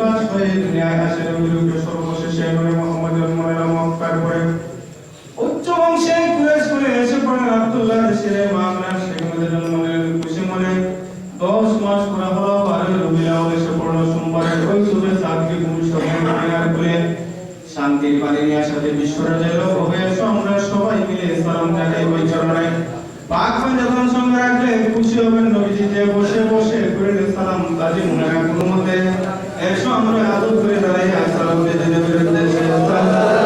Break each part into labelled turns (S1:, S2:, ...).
S1: বিকাশ হয়ে দুনিয়ায় আসে নবীরূপে সর্বশেষে নূরে মোহাম্মদ জন্ম নিল মক্কার পরে উচ্চ বংশে কুরেশ করে এসে পড়েন আব্দুল্লাহ ছেলে মামলার সেখানে জন্ম নিলেন খুশি মনে দশ মাস করা হলো, বারোই রবিউল এসে পড়ল সোমবারের ওই শুভে সাতকে মদিনার কুলে শান্তির পানি নিয়ে আসাতে বিশ্বরাজের হয়ে সম্রাট সবাই মিলে সালাম জানাই ওই চরণে। পাকমান যখন সঙ্গে রাখলে খুশি হবেন নবীজি বসে বসে করে সালাম কাজী মনে রাখুন মতে। এসো আমরা আদর করে দাঁড়াই সালাম দিতে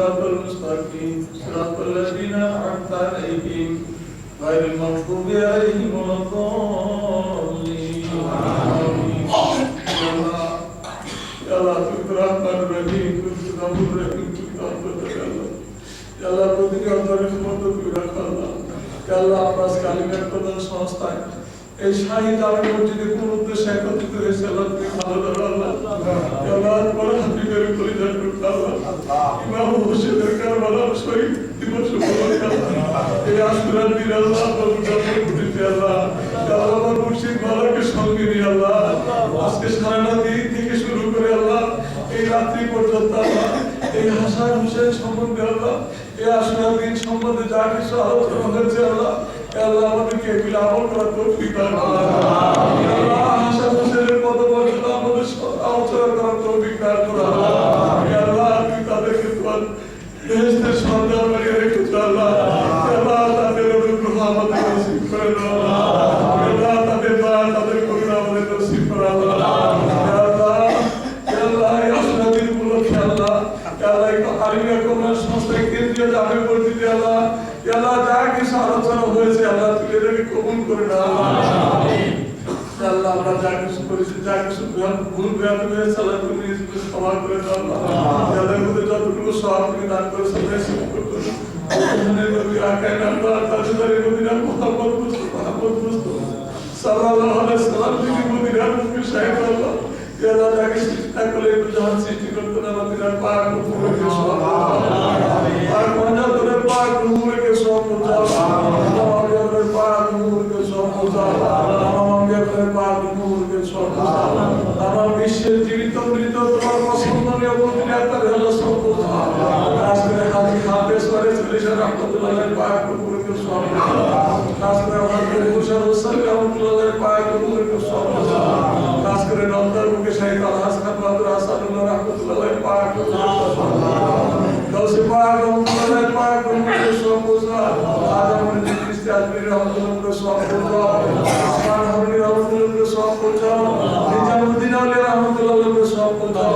S2: اهدنا الصراط المستقيم صراط الذين أنعمت عليهم غير المغضوب عليهم ولا الضالين آمين يا الله يا الله كنت رحمن الرحيم كنت غفور رحيم كنت أفضل يا الله يا الله প্রতিটি অন্তরের মতো তুমি রাখো আল্লাহ ইয়া আল্লাহ আমরা আজকে আলিমের প্রধান সংস্থায় এই শাহী দাওয়াত মসজিদে কোন উদ্দেশ্যে একত্রিত হয়েছে? আল্লাহ তুমি ভালো ধরো আল্লাহ। আল্লাহ হাবিবের সঙ্গে আজকে সারাটা দিন থেকে শুরু করে আল্লাহ, এই রাত্রি পর্যন্ত এই হাসান হোসেন সম্বন্ধে আল্লাহ, এই আশুরার দিন সম্বন্ধে যা কিছু আলোচনা হয়েছে আল্লাহ আল্লাহ আমাদেরকে এগুলো আমল করার তৌফিক দান করুন ইয়া আল্লাহ হাসান হোসেনের পদবর্তন আমাদের আলোচনা করার করে না আল্লাহ আমরা যা কিছু করেছি, যা কিছু ভুল- ভ্রান্তি হয়েছে, আল্লাহ তুমি ক্ষমা করে দাও এর মধ্যে যতটুকু সব তুমি দান করে সবাই শুরু করতে সাল্লাল্লাহু আলাইহি সাল্লাম থেকে মদিনার মুখে শাহিদ আল্লাহ ইয়া যাকে সৃষ্টি করলে একটু জাহান সৃষ্টি করতে না মদিনার পাক আমার বিশ্বের জীবিত মৃত তোমার পছন্দনীয় মদিনা তার হলো সব পৌঁছাও হাজি হাফেজ পৌঁছাও ওসমান হরি রহমতুল্লাহ সব পৌঁছাও নিজামুদ্দিন আলী রহমতুল্লাহ সব পৌঁছাও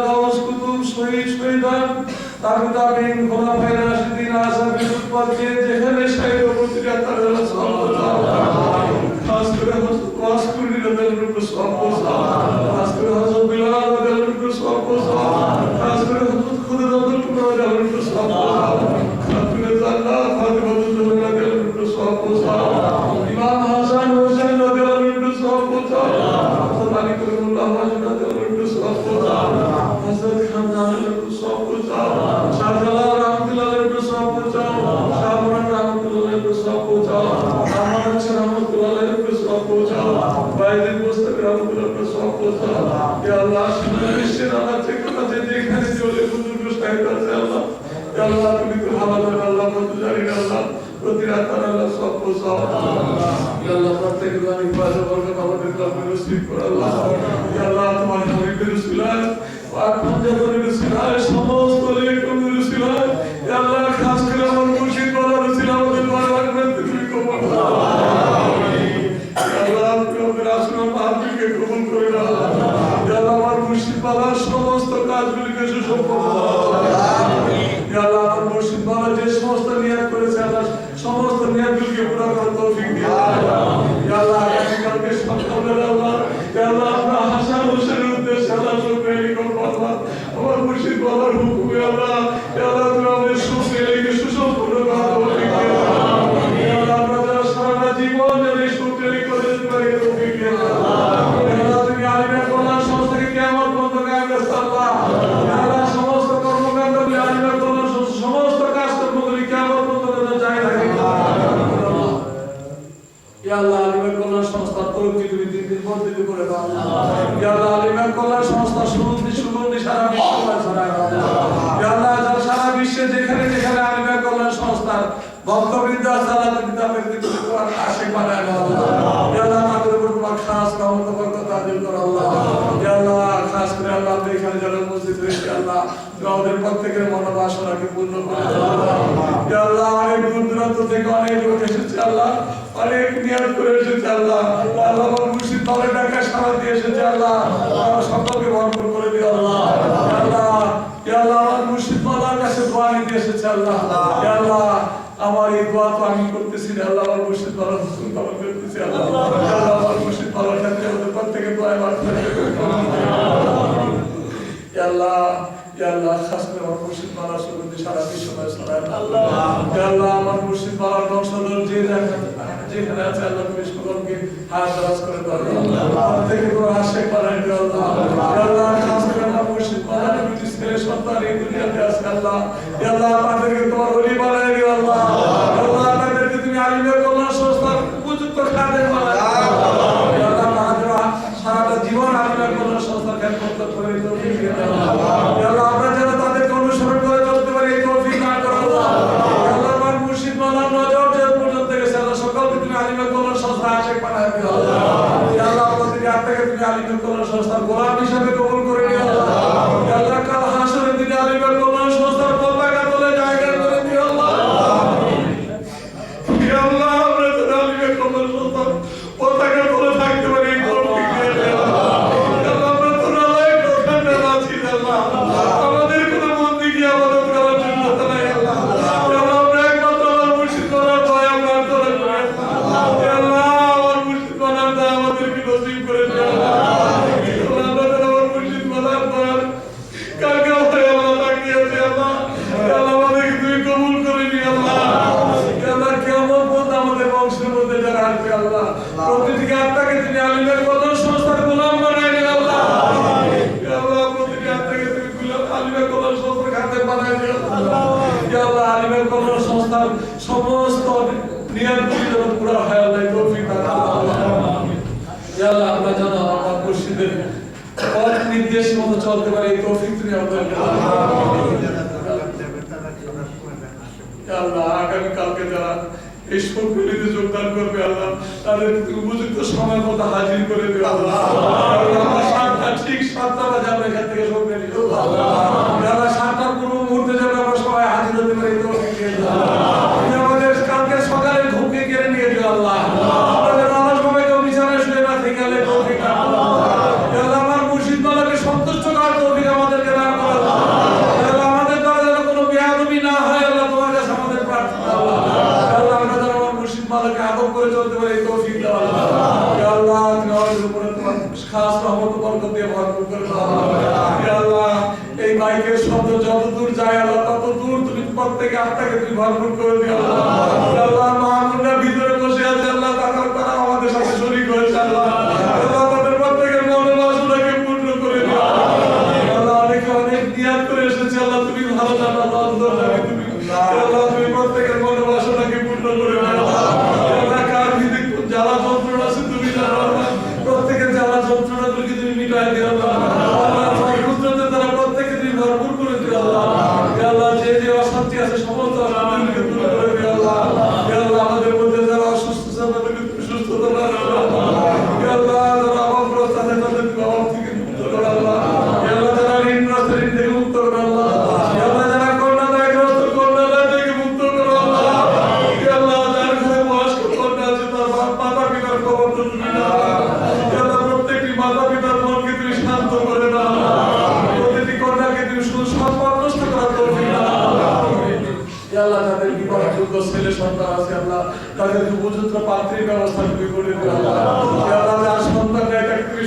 S2: শহীদ তার তাবি তাবিন খোলাফায়ে রাশিদিন যে যেখানে শহীদ উপস্থিত তার জন্য খাস করে সব পৌঁছাও খাস করে আল্লাহ শুনে বিশ্বের করো আল্লাহ আল্লাহ। তোমার হাবিবের রসুলায় এখন যখন রসুলায় সমস্ত আল্লাহ আমাদের প্রত্যেকের মনোবাসনাকে পূর্ণ করে আল্লাহ। অনেক দূর দূরান্ত থেকে অনেক লোক এসেছে আল্লাহ। অনেক নিয়াদ করে এসেছে আল্লাহ। আল্লাহ মুর্শিদ দলে টাকা সারা দিয়ে এসেছে আল্লাহ। সকলকে ভরপুর করে দিও আল্লাহ। আল্লাহ আল্লাহ আমার মুর্শিদ মালার কাছে দোয়া নিতে এসেছে আল্লাহ। আল্লাহ আমার এই দোয়া তো আমি করতেছি না আল্লাহ আমার মুর্শিদ মালার হুসুন কবল করতেছি আল্লাহ। আল্লাহ আমার মুর্শিদ মালার কাছে আমাদের প্রত্যেকে দোয়া মারতে আল্লাহ। আল্লাহ শাস্ত্রে আমার মুর্শিদ মালা থেকে আমাদেরকে তোমার অলি বানাই দিও আল্লাহ। ইসলামী সংস্থার সমস্ত নিয়মগুলি পুরা হয় আল্লাহ তৌফিক আল্লাহ, আমরা যেন আমার মুর্শিদের পথ নির্দেশ মতো চলতে পারি, এই তৌফিক তুমি আমাদেরকে আল্লাহ আগামী কালকে যারা এই সম্মেলনে যোগদান করবে, আল্লাহ তাদের উপযুক্ত সময় মতো হাজির করে দেবে। আল্লাহ সাতটা, ঠিক সাতটা বাজে আমরা এখান থেকে সম্মেলন যারা সাতটার পূর্ব মুহূর্তে যাবে আমরা সবাই হাজির হতে পারি 감사합니다. আপনাকে যদি ভরপুর করে দেওয়া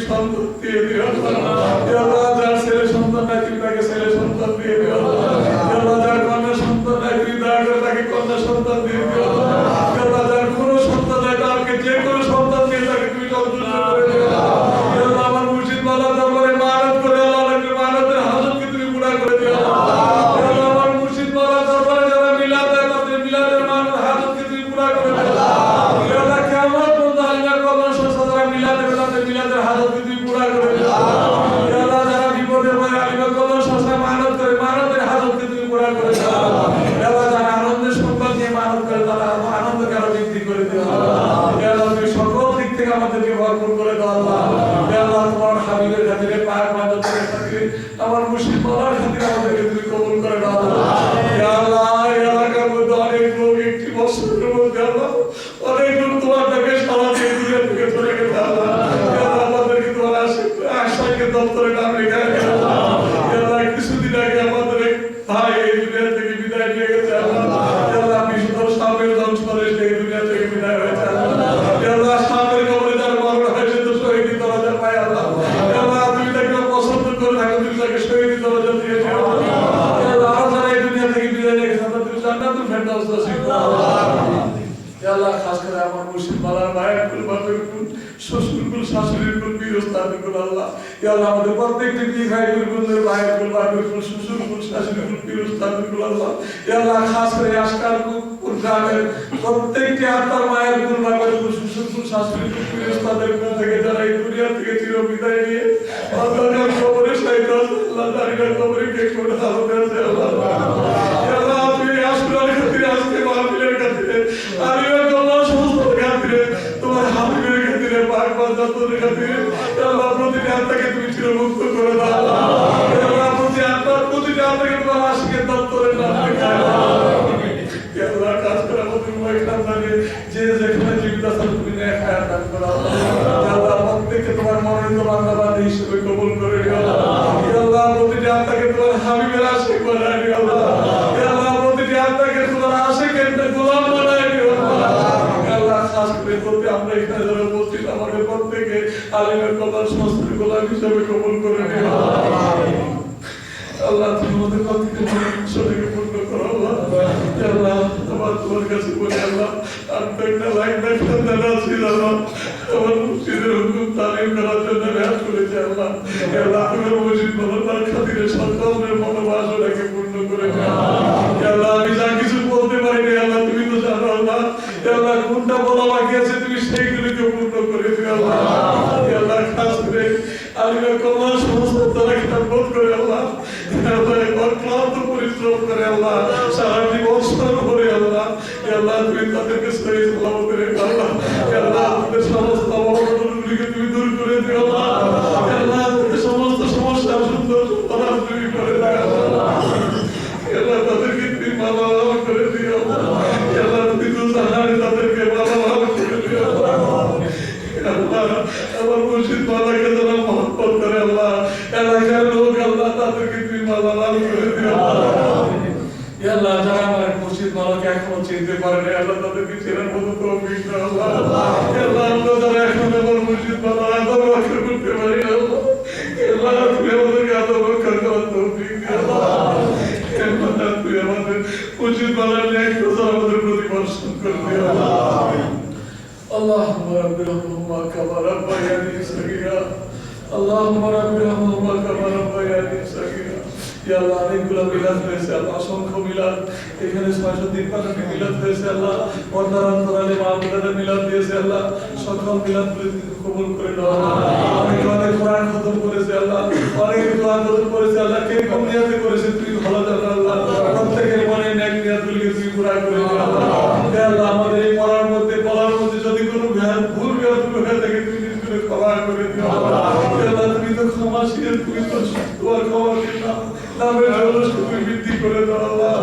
S2: স্থান করতে থেকে আমাদেরকে ভরপুর করে দাও আল্লাহ। আল্লাহ তোমার হাবিবের খাতিরে আমার মুর্শিদ আল্লাহ খাস করে আমার মুর্শিদ মালার মায়ের কুল বাপের কুল শ্বশুর কুল শাশুড়ির কুল বীরস্তান কুল আল্লাহ। হে আল্লাহ, আমাদের প্রত্যেকটি বীর ভাই কুল কুলের মায়ের কুল বাপের কুল শ্বশুর কুল শাশুড়ির কুল বীরস্তান কুল আল্লাহ। হে আল্লাহ, খাস করে আজকাল কুল গ্রামের প্রত্যেকটি আত্মার মায়ের কুল বাপের কুল শ্বশুর কুল শাশুড়ির কুল বীরস্তানের কুল থেকে যারা এই দুনিয়া থেকে চির বিদায় নিয়ে অন্ধকার কবরে সাইতে আল্লাহ দাঁড়িয়ে কবরে কে করে আল্লাহ। আল্লাহ তুমি আসকুলার খাতিরে আজকে মাহফিলের খাতিরে আলিমের খাতিরে হে আল্লাহ প্রতিটি আত্মাকে তুমি চিরমুক্ত করে দাও আল্লাহ প্রতি আত্মার প্রতিটি আত্মাকে তোমার আশিকের দপ্তরে নাম আল্লাহ কাজ করে আমাদের মহিলা জানে যে যেখানে জীবিত আছে তুমি নেক দান করো আল্লাহ প্রত্যেককে তোমার মনোনীত বান্দাবান্দি হিসেবে কবুল করে আল্লাহ প্রতিটি আত্মাকে তোমার হাবিবের আশিক বানায় আল্লাহ আমরা এখানে আলিমের কল্যাণ সংস্থার গোলাম হিসেবে কবুল করে আল্লাহ, তুমি আমাদের প্রত্যেককে সঠিক পূর্ণ করো, আল্লাহ। তোমার তোমার কাছে বলি, আল্লাহ, আর তো একটা লাইন দেখা দেওয়া ছিল, আল্লাহ। তোমার মুর্শিদের হুকুম তালিম করার জন্য ব্যাস করেছে, আল্লাহ। আল্লাহ তোমার মসজিদ বলতার খাতিরে সকলের মনোবাসনাকে পূর্ণ করে দাও আল্লাহ তাদেরকে তুমি মালা মাল করে দিও হে আল্লাহ যারা আমার মুর্শিদ মালাকে এখনো চিনতে পারে না আল্লাহ তাদেরকে চেনার মতো তৌফিক দাও আল্লাহ হে আল্লাহ আমরা যারা এখন আমার মুর্শিদ মালা আদব রক্ষা করতে পারি না আল্লাহ হে আল্লাহ তুমি আমাদেরকে আদব রক্ষা করার তৌফিক দিও আল্লাহ হে আল্লাহ তুমি আমাদের মুর্শিদ মালার ন্যায় প্রচার আমাদের প্রতি বর্ষণ করে দিও আল্লাহ اللهم رب ارحمهما كما ربياني صغيرا اللهم رب ارحمهما كما ربياني صغيرا ইয়া আল্লাহ অনেকগুলো মিলাদ হয়েছে, আল্লাহ অসংখ্য মিলাদ। এখানে ছয়শো তিপ্পান্নটি মিলাদ হয়েছে, আল্লাহ। পর্দার অন্তরালে মাহমুদারে মিলাদ দিয়েছে, আল্লাহ। সকল মিলাদ কবুল করে নাও অনেকে অনেক কোরআন খতম করেছে, আল্লাহ। অনেকে কোরআন খতম করেছে, আল্লাহ। কে কোন নিয়াতে করেছে তুমি ভালো জানো, আল্লাহ। প্রত্যেকের মনে ন্যাক নিয়াত গুলিকে তুমি পুরা করে আল্লাহ। আল্লাহ, আমাদের এই পড়ার মধ্যে পড়ার মধ্যে যদি কোনো ভুল জ্ঞান হয়ে থাকে, তুমি নিজেকে ক্ষমা করে দিও আল্লাহ, তুমি তো ক্ষমাশীল, তুমি তো নামের জন্য তুমি বৃদ্ধি করে দাও আল্লাহ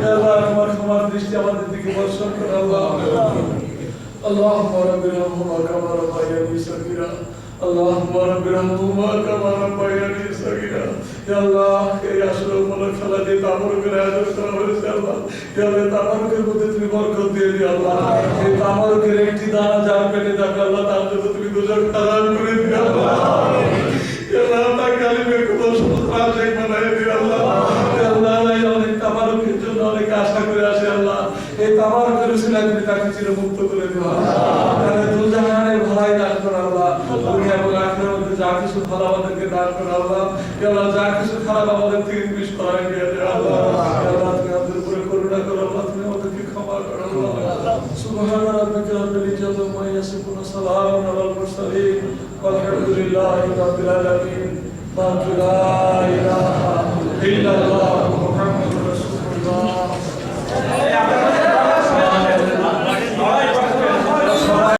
S2: হে আল্লাহ তোমার ক্ষমার দৃষ্টি আমাদের দিকে বর্ষণ করো আল্লাহ اللهم رب ارحمهما كما ربياني صغيرا اللهم رب ارحمهما كما ربياني صغيرا يا الله এই আসলে উপলক্ষ খেলা যে তাবরকের আয়োজন করা হয়েছে আল্লাহ হে আল্লাহ তাবরকের মধ্যে তুমি বরকত দিয়ে দিও আল্লাহ এই তাবরকের একটি দানা যার পেটে যাবে আল্লাহ তার জন্য তুমি দুজন হারাম করে মুক্ত করে দাও তাহলে দুজাহানের ভলাই দান কর আল্লাহ দুনিয়া এবং আখিরাতের মধ্যে যা কিছু ভালো আমাদেরকে দান কর আল্লাহ আল্লাহ যা কিছু খারাপ আমাদের থেকে বিশ করাই দিয়ে আল্লাহ আল্লাহ তুমি আমাদের উপরে করুণা করো আল্লাহ তুমি আমাদেরকে ক্ষমা করো আল্লাহ সুবহান রাব্বিকা রাব্বিল ইজ্জাতি ওয়া ইয়াসিফুন সালামুন আলাল মুরসালিন আলহামদুলিল্লাহি রাব্বিল আলামিন লা ইলাহা ইল্লাল্লাহ